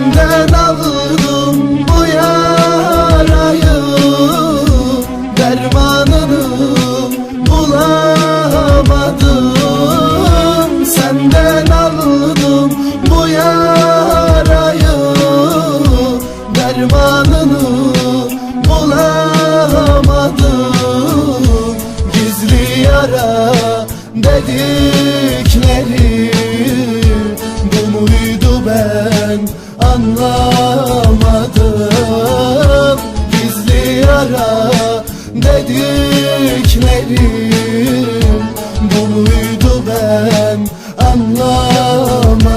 senden aldım bu yarayı Dermanını bulamadım. Senden aldım bu yarayı Dermanını bulamadım. Gizli yara dedim. Ben anlamadım.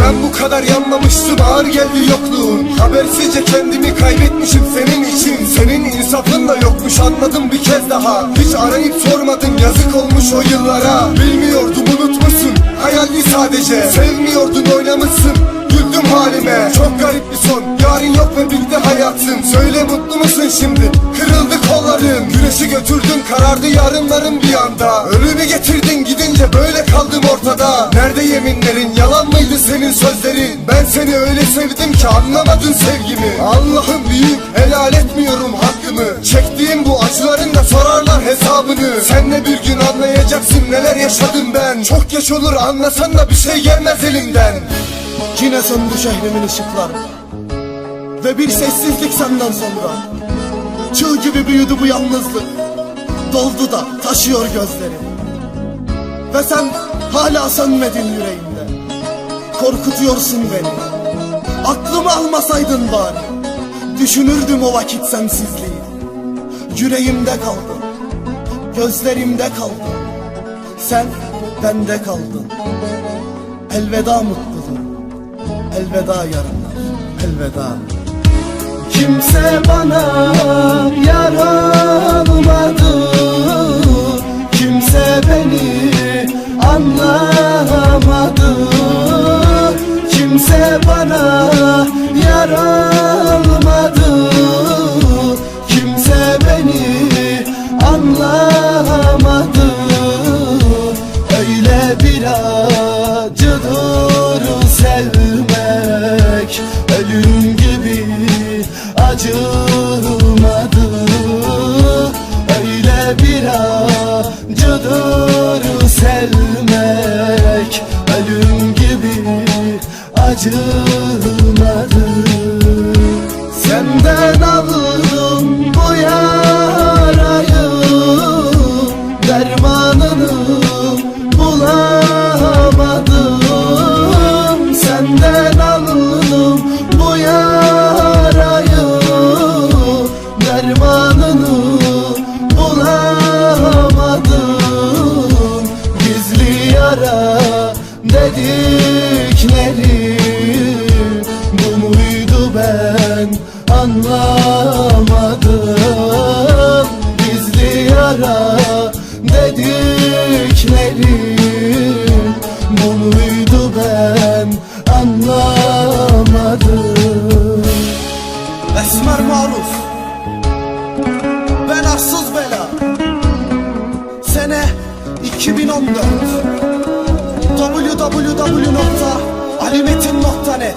Ben bu kadar yanmamıştım ağır geldi yokluğun Habersizce kendimi kaybetmişim senin için. Senin insafın da yokmuş anladım bir kez daha. Hiç arayıp sormadın yazık olmuş o yıllara. Bilmiyordum unutmuşsun hayalli sadece. Sevmiyordun oynamışsın güldüm halime. Çok garip bir son yarın yok ve bitti hayatın. Söyle mutlu musun şimdi? Kırıldı kolların Güneşi götürdün karardı yarınların bir anda. Ölümü getirdin gidince böyle kaldım ortada. Nerede yeminlerin yalan mıydı senin sözlerin? Ben seni öyle sevdim ki anlamadın sevgimi. Allah'ım büyük helal etmiyorum hakkımı. Çektiğim bu acıların da sorarlar hesabını. Sen de bir gün anlayacaksın neler yaşadım ben. Çok geç olur anlasan da bir şey gelmez elimden. Yine söndü şehrimin ışıkları. Ve bir sessizlik senden sonra Çığ gibi büyüdü bu yalnızlık. Doldu da taşıyor gözlerim. Ve sen hala sönmedin yüreğimde. Korkutuyorsun beni. Aklımı almasaydın bari. Düşünürdüm o vakit sensizliği. Yüreğimde kaldın Gözlerimde kaldın Sen bende kaldın. Elveda mutluluğum Elveda yarınlar. Elveda Kimse bana yar olmadı Kimse beni anlamadı Kimse bana yar olmadı Kimse beni anlamadı Öyle bir acıdır sevmek acımadı. Öyle bir acıdır sevmek Ölüm gibi acımadı. Senden aldım ben anlamadım. Gizli yara dediklerim Bu muydu ben anlamadım. Esmer Maruf Ben Arsız Bela. Sene 2014 www.alimetin.net